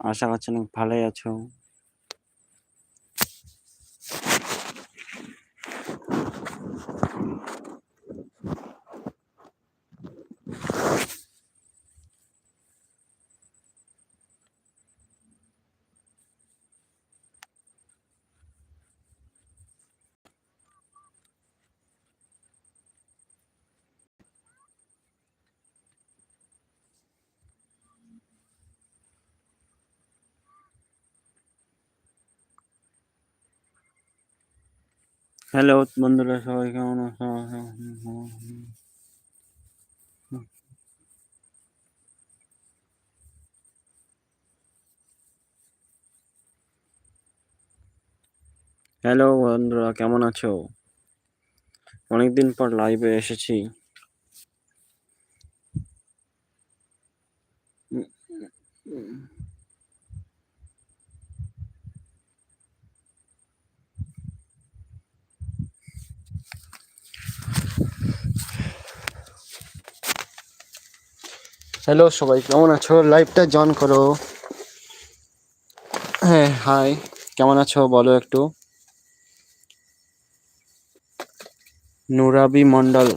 আশা করছি অনেক ভালোই আছো হ্যালো বন্ধুরা সবাই কেমন আছো? হ্যালো বন্ধুরা কেমন আছো? অনেকদিন পর লাইভে এসেছি। হ্যালো সবাই, কেমন আছো? লাইভটা জয়েন করো। হ্যাঁ হাই কেমন আছো বলো একটু? নুরাবি মন্ডল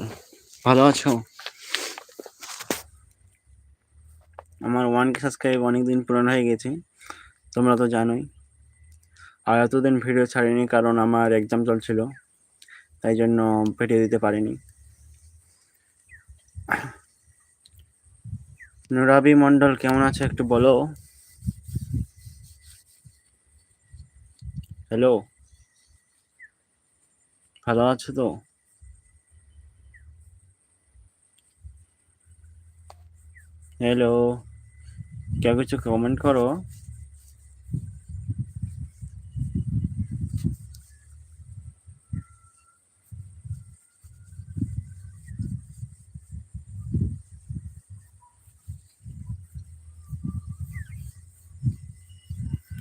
ভালো আছো? আমার ওয়ান কে সাবস্ক্রাইব অনেকদিন পুরানো হয়ে গেছে, তোমরা তো জানোই। আর এতদিন ভিডিও ছাড়িনি কারণ আমার এক্সাম চলছিল, তাই জন্য ভিডিও দিতে পারিনি। নুরাবি মন্ডল কেমন আছে একটু বলো? হ্যালো ভালো আছো তো? হ্যালো কে কিছু কমেন্ট করো?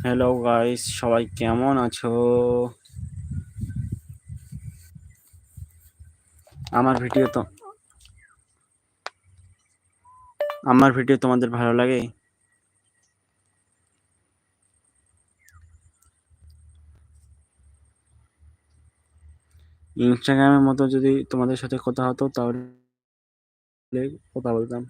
হ্যালো গাইস সবাই কেমন আছো? আমার ভিডিও তো আমার ভিডিও তোমাদের ভালো লাগে? ইনস্টাগ্রামের মতো যদি তোমাদের সাথে কথা হতো, তাহলে কথা বলতাম।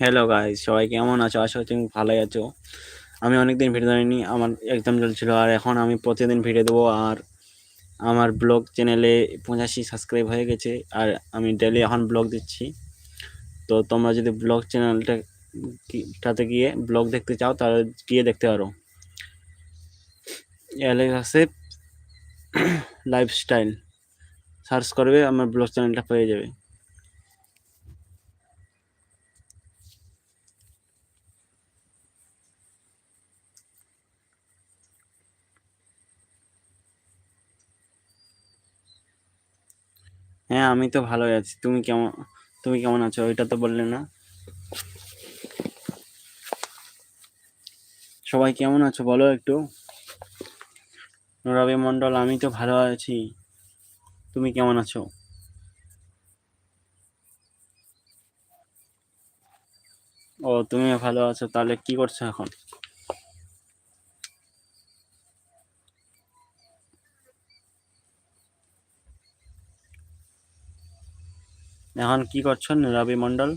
হ্যালো গাইস সবাই কেমন আছো? আশা করছি ভালোই আছো। আমি অনেকদিন ভিডিও দিইনি, আমার এক্সাম চলছিল, আর এখন আমি প্রতিদিন ভিডিও দেবো, আর আমার ব্লগ চ্যানেলে পঁচাশি সাবস্ক্রাইব হয়ে গেছে, আর আমি ডেলি এখন ব্লগ দিচ্ছি। তো তোমরা যদি ব্লগ চ্যানেলটা টাতে গিয়ে ব্লগ দেখতে চাও, তাহলে গিয়ে দেখতে পারো। আছে লাইফস্টাইল সার্চ করবে, আমার ব্লগ চ্যানেলটা পেয়ে যাবে। হ্যাঁ আমি তো ভালোই আছি। তুমি কেমন তুমি কেমন আছো? ওইটা তো বললে না। সবাই কেমন আছো বলো একটু? রবি মন্ডল আমি তো ভালো আছি। তুমি কেমন আছো? ও তুমি ভালো আছো। তাহলে কি করছ এখন? এখন কি করছেন রবি মন্ডল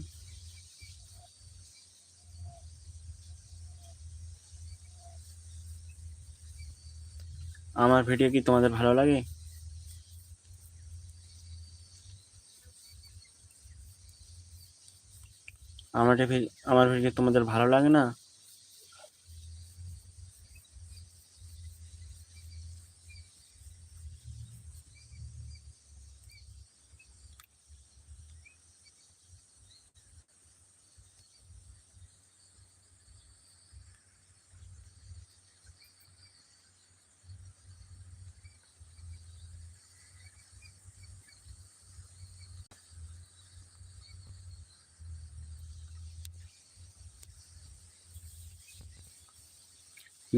আমার ভিডিও কি তোমাদের ভালো লাগে? আমার আমার ভিডিও তোমাদের ভালো লাগে না?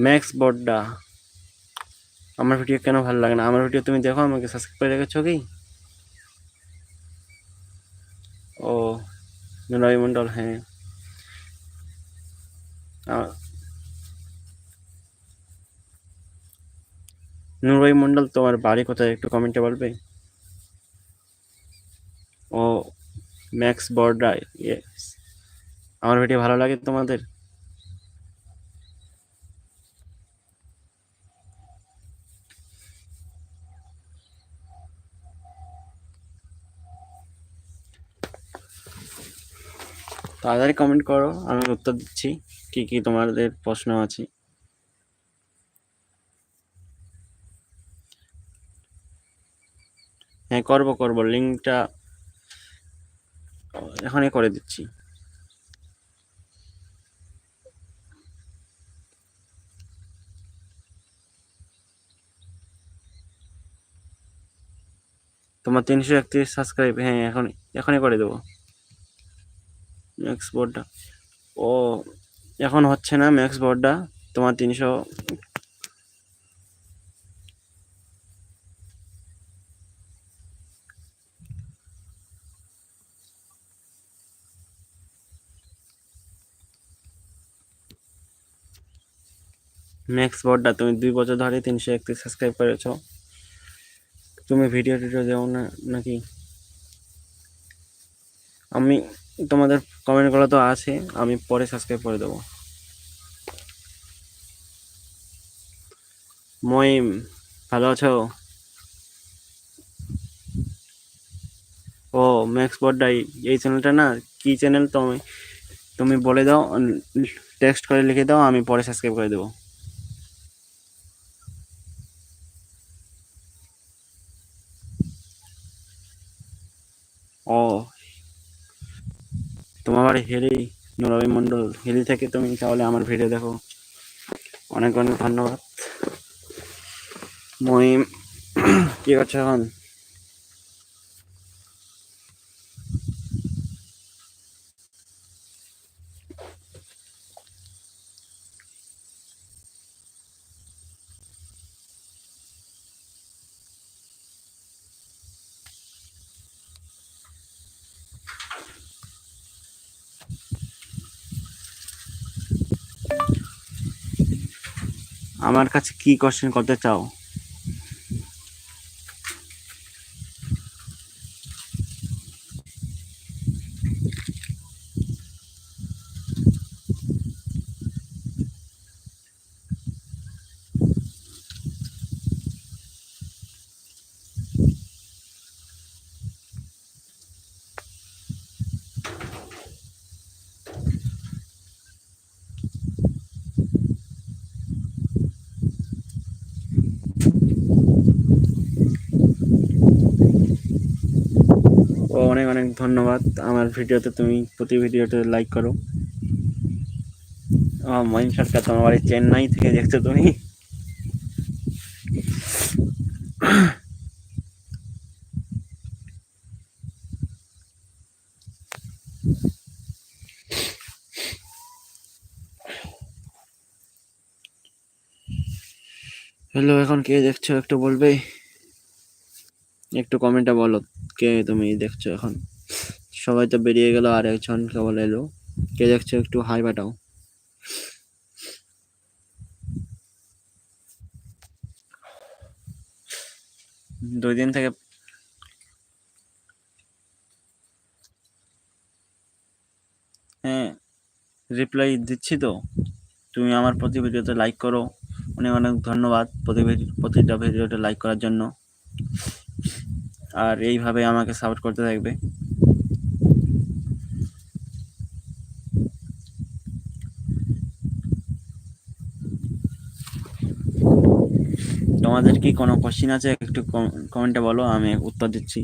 ম্যাক্স বড্ডা। আমার ভিডিও কেন ভালো লাগে না? আমার ভিডিও তুমি দেখো, আমাকে সাবস্ক্রাইব করে রেখেছো কি? ও রবি মন্ডল হ্যাঁ। নুরই মন্ডল তোমার বাড়ি কোথায়? একটু কমেন্টে বলবে? ও, ম্যাক্স বর্ডা ইয়েস আমার ভিডিও ভালো লাগে তোমাদের? তাড়াতাড়ি কমেন্ট করো, আমি উত্তর দিচ্ছি, কি কি তোমাদের প্রশ্ন আছে? হ্যাঁ করব করব লিঙ্কটা এখনই করে দিচ্ছি। তোমার তিনশো একত্রিশ সাবস্ক্রাইব হ্যাঁ এখন, এখনই করে দেবো। ম্যাক্স বোর্ডটা ও, এখন হচ্ছে না ম্যাক্স বোর্ডটা তোমার তিনশো ম্যাক্স বোর্ডটা তুমি দুই বছর ধরে তিনশো একত্রিশ সাবস্ক্রাইব করেছ। তুমি ভিডিও টিডিও দেও না নাকি? আমি তোমাদের কমেন্টগুলো তো আছে, আমি পরে সাবস্ক্রাইব করে দেবো। মহিম, ভালো আছো? ও ম্যাক্স বড্ডাই এই চ্যানেলটা না, কি চ্যানেল তুমি তুমি বলে দাও টেক্সট করে লিখে দাও, আমি পরে সাবস্ক্রাইব করে দেবো ও তোমার হেরেই নুরবি মণ্ডল হেরে থেকে তুমি তাহলে আমার ভিডিও দেখো। অনেক অনেক ধন্যবাদ। মহিম, কি করছ এখন? আমার কাছে কি কোশ্চেন করতে চাও ও অনেক ধন্যবাদ। আমার ভিডিওতে তুমি প্রতি ভিডিওতে লাইক করো। ও মহিম সরকার তোমার বাড়ি চেন্নাই থেকে দেখছ তুমি। হ্যালো, এখন কে দেখছ একটু বলবে? একটু কমেন্টে বলো। কে তুমি দেখছ এখন? সবাই তো বেরিয়ে গেল, আর একজন কেবল এলো। কে দেখছ একটু হাই পাঠাও। দুই দিন থেকে হ্যাঁ রিপ্লাই দিচ্ছি তো। তুমি আমার প্রতি ভিডিওতে লাইক করো। অনেক অনেক ধন্যবাদ প্রতি প্রতিটা ভিডিওতে লাইক করার জন্য। আর এইভাবে আমাকে সাপোর্ট করতে থাকবে। তোমাদের কি কোনো কোশ্চিন আছে? একটু কমেন্টে বলো, আমি উত্তর দিচ্ছি।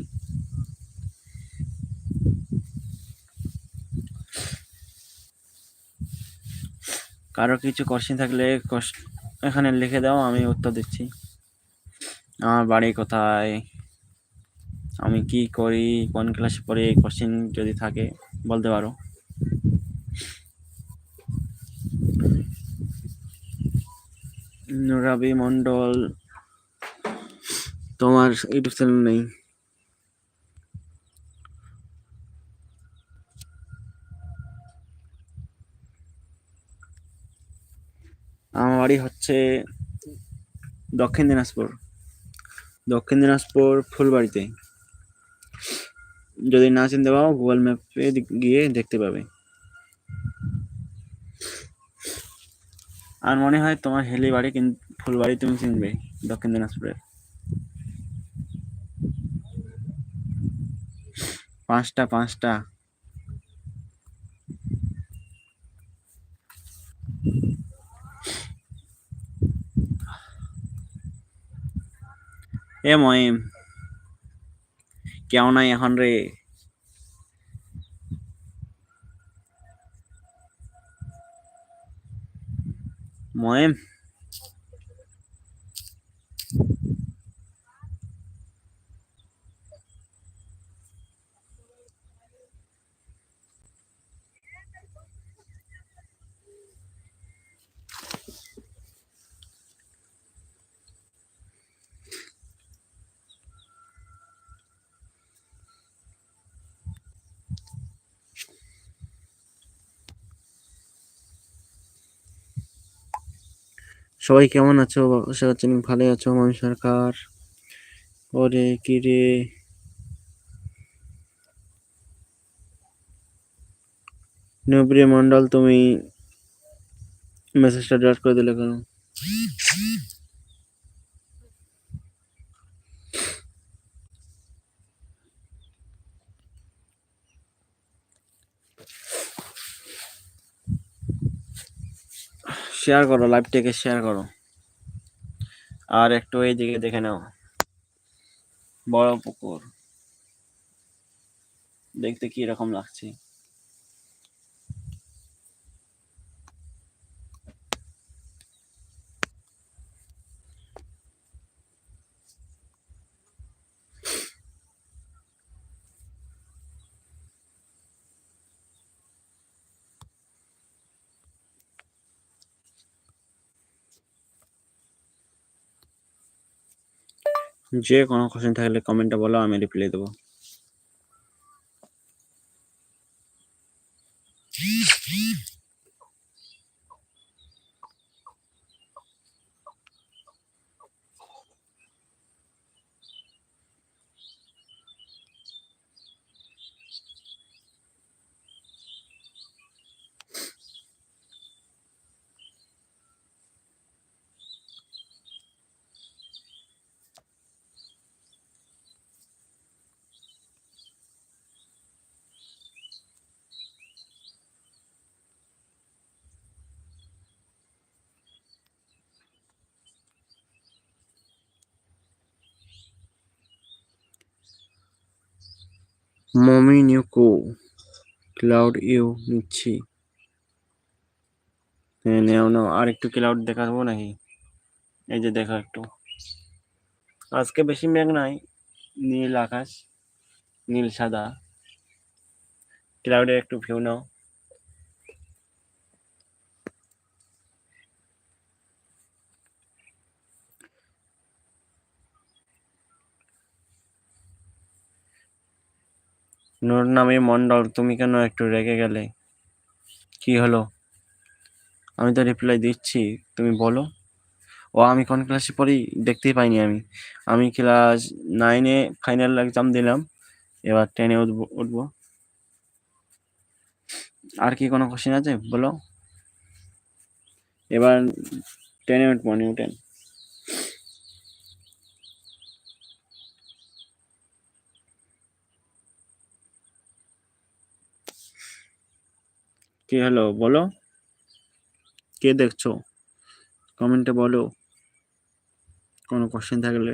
কারও কিছু কোশ্চিন থাকলে এখানে লিখে দাও, আমি উত্তর দিচ্ছি। আমার বাড়ি কোথায়? আমি কি করি, কোন ক্লাসে পড়ি কোশ্চেন যদি থাকে, বলতে পারো। রাবি মন্ডল তোমার ইউটিউব চ্যানেল নেই? আমার বাড়ি হচ্ছে দক্ষিণ দিনাজপুর। দক্ষিণ দিনাজপুর ফুলবাড়িতে। যদি না চিনতে পাও গুগল ম্যাপে গিয়ে দেখতে পাবে। আর মনে হয় তোমার হেলি বাড়ি কিন্তু ফুলবাড়ি তুমি চিনবে, দক্ষিণ দিনাজপুরের। পাঁচটা পাঁচটা। এ মহিম। কেউ নাই এখন রে। মহিম সবাই কেমন আছো? আশা করছি ভালোই আছো মামি সরকার। ওরে কি রে? নবরি মন্ডল তুমি মেসেজটা ড্রাফট করে দিলে কেন? শেয়ার করো লাইভটাকে শেয়ার করো। আর একটু এই দিকে দেখে নাও। বড় পুকুর। দেখতে কি রকম লাগছে? যে কোনো কোশ্চেন থাকলে কমেন্টে বলো আমি রিপ্লাই দেবো। মমিন ইউকো ক্লাউড ইউ নিচ্ছি। হ্যাঁ নেও, নাও আর একটু ক্লাউড দেখাবো নাকি? এই যে দেখো একটু। আজকে বেশি মেঘ নাই, নীল আকাশ, নীল সাদা। ক্লাউডের একটু ভিউ নাও। নোর নামে মন্ডল, তুমি কেন একটু রেগে গেলে? কি হলো? আমি তো রিপ্লাই দিচ্ছি, তুমি বলো। ও, আমি কোন ক্লাসে পড়ি? দেখতেই পাইনি আমি। আমি ক্লাস নাইনে ফাইনাল এক্সাম দিলাম, এবার টেনে উঠবো উঠবো। আর কি কোনো কোশ্চেন আছে? বলো। এবার টেনে উঠবো নিউ টেন কি হলো? বলো। কে দেখছ? কমেন্টে বলো। কোনো কোশ্চেন থাকলে।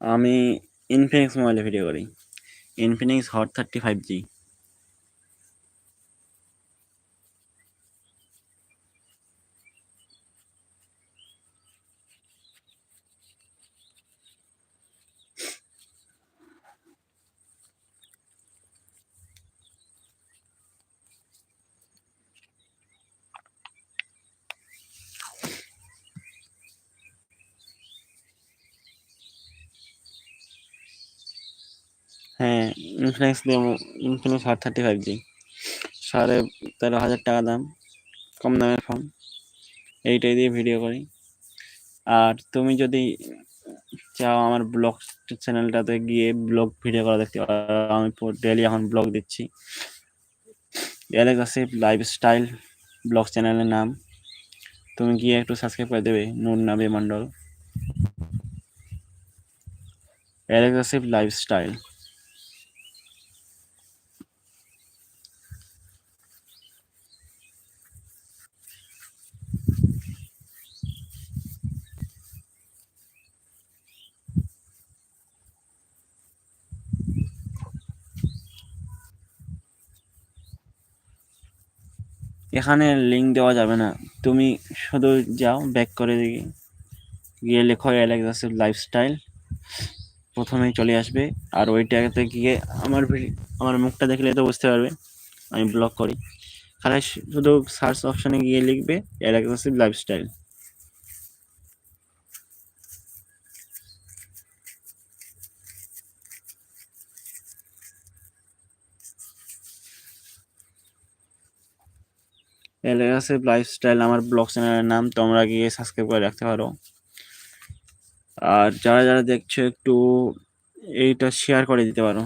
আমি ইনফিনিক্স মোবাইলে ভিডিও করি। Infinix hot thirty five G Infinix দিয়ে Infinix hot thirty five G সাড়ে তেরো হাজার টাকা দাম, কম দামের ফোন। এইটাই দিয়ে ভিডিও করি। আর তুমি যদি চাও আমার ব্লগ চ্যানেলটাতে গিয়ে ব্লগ ভিডিও করা দেখতে আমি ডেলি এখন ব্লগ দিচ্ছি। এলাকাসিপ লাইফস্টাইল ব্লগ চ্যানেলের নাম। তুমি গিয়ে একটু সাবস্ক্রাইব করে দেবে, নূর নাবি মণ্ডল। এলাকাসিপ লাইফস্টাইল এখানে লিঙ্ক দেওয়া যাবে না। তুমি শুধু যাও ব্যাক করে দিকে। গিয়ে লেখো অ্যালেক্সাসিভ লাইফস্টাইল প্রথমেই চলে আসবে। আর ওইটাতে গিয়ে আমার আমার মুখটা দেখলে তো বুঝতে পারবে। আমি ব্লগ করি। খালি শুধু সার্চ অপশানে গিয়ে লিখবে অ্যালেক্সাসিভ লাইফস্টাইল এলাকাসিভ লাইফস্টাইল আমার ব্লগ চ্যানেলের নাম তোমরা গিয়ে সাবস্ক্রাইব করে রাখতে পারো। আর যারা যারা দেখছ একটু এইটা শেয়ার করে দিতে পারো।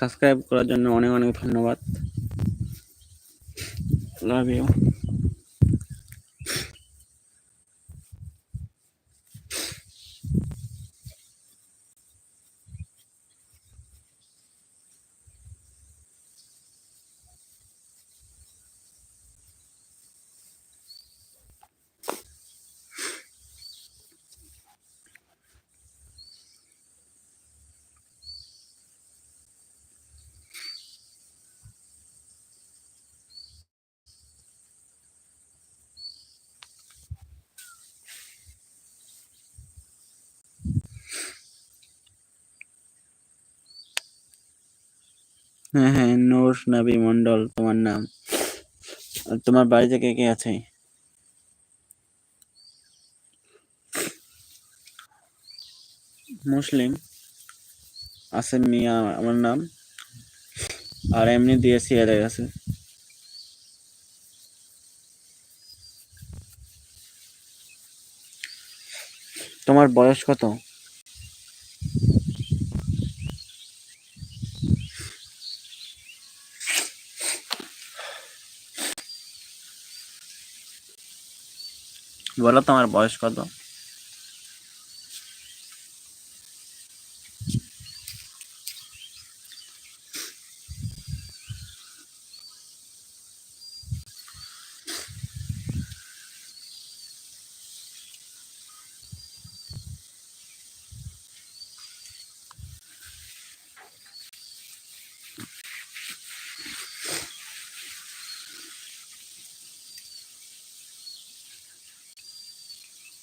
সাবস্ক্রাইব করার জন্য অনেক অনেক ধন্যবাদ। লাভ ইউ হ্যাঁ হ্যাঁ নূর নাবি মন্ডল, তোমার নাম। তোমার বাড়িতে কে কে আছে? মুসলিম, আসেম মিয়া, আমার নাম। আর এমনি দিয়েছি এর আছে তোমার বয়স কত? বলো তোমার বয়স কত?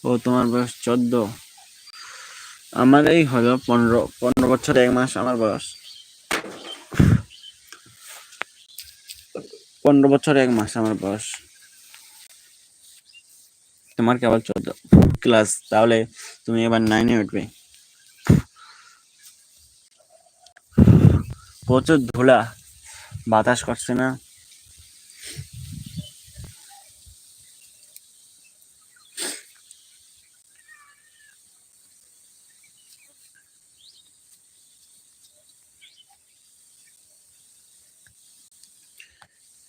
ও তোমার বয়স চোদ্দ। আমার এই হলো পনেরো পনেরো বছর, এক মাস আমার বয়স। পনেরো বছর, এক মাস আমার বয়স। তোমার কেবল চোদ্দ? ক্লাস, তাহলে তুমি এবার নাইনে উঠবে। প্রচুর ধুলা, বাতাস করছে না।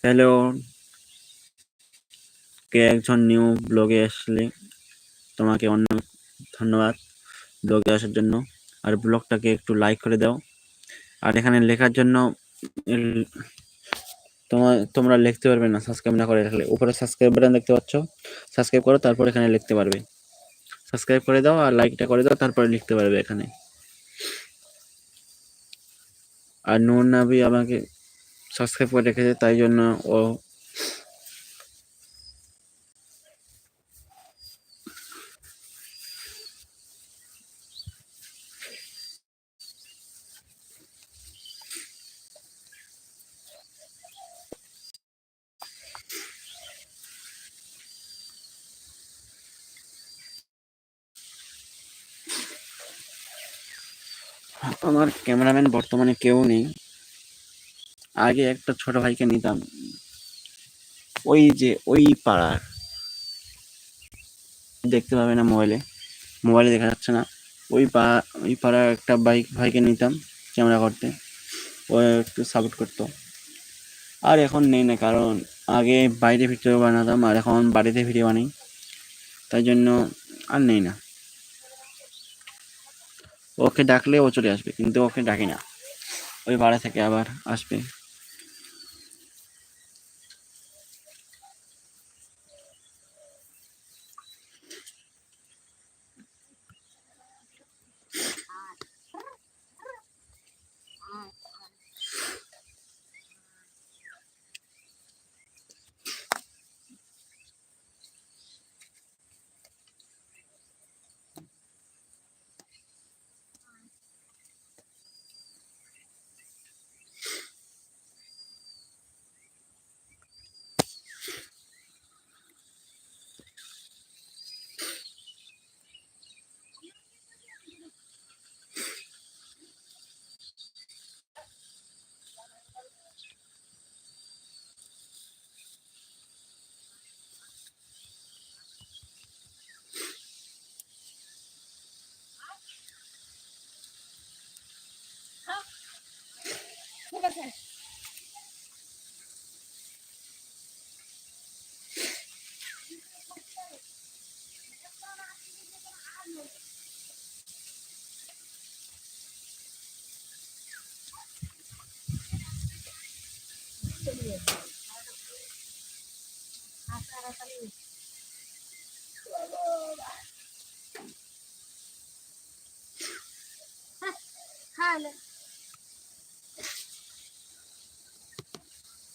হ্যালো, কে একজন নিউ ব্লগে আসলে তোমাকে অন্য ধন্যবাদ ব্লগে আসার জন্য। আর ব্লগটাকে একটু লাইক করে দাও। আর এখানে লেখার জন্য তোমার তোমরা লিখতে পারবে না সাবস্ক্রাইব না করে রাখলে। উপরে সাবস্ক্রাইব বাটন দেখতে পাচ্ছ? সাবস্ক্রাইব করো, তারপর এখানে লিখতে পারবে। সাবস্ক্রাইব করে দাও আর লাইকটা করে দাও, তারপরে লিখতে পারবে এখানে। আর নূর নাবি আমাকে সাবস্ক্রাইব করে রেখেছে তাই জন্য ও আমার ক্যামেরাম্যান বর্তমানে কেউ নেই। আগে একটা ছোট ভাইকে নিতাম। ওই যে, ওই পাড়ার। দেখতে পাবে না মোবাইলে। মোবাইলে দেখা যাচ্ছে না। ওই পাড়া ওই পাড়ার একটা বাইক ভাইকে নিতাম ক্যামেরা করতে। ও একটু সাপোর্ট করতো। আর এখন নেই না, কারণ আগে বাইরে ভিডিও বানাতাম আর এখন বাড়িতে ভিডিও বানাই। তাই জন্য আর নেই না। ওকে ডাকলে ও চলে আসবে, কিন্তু ওকে ডাকি না। ওই পাড়া থেকে আবার আসবে।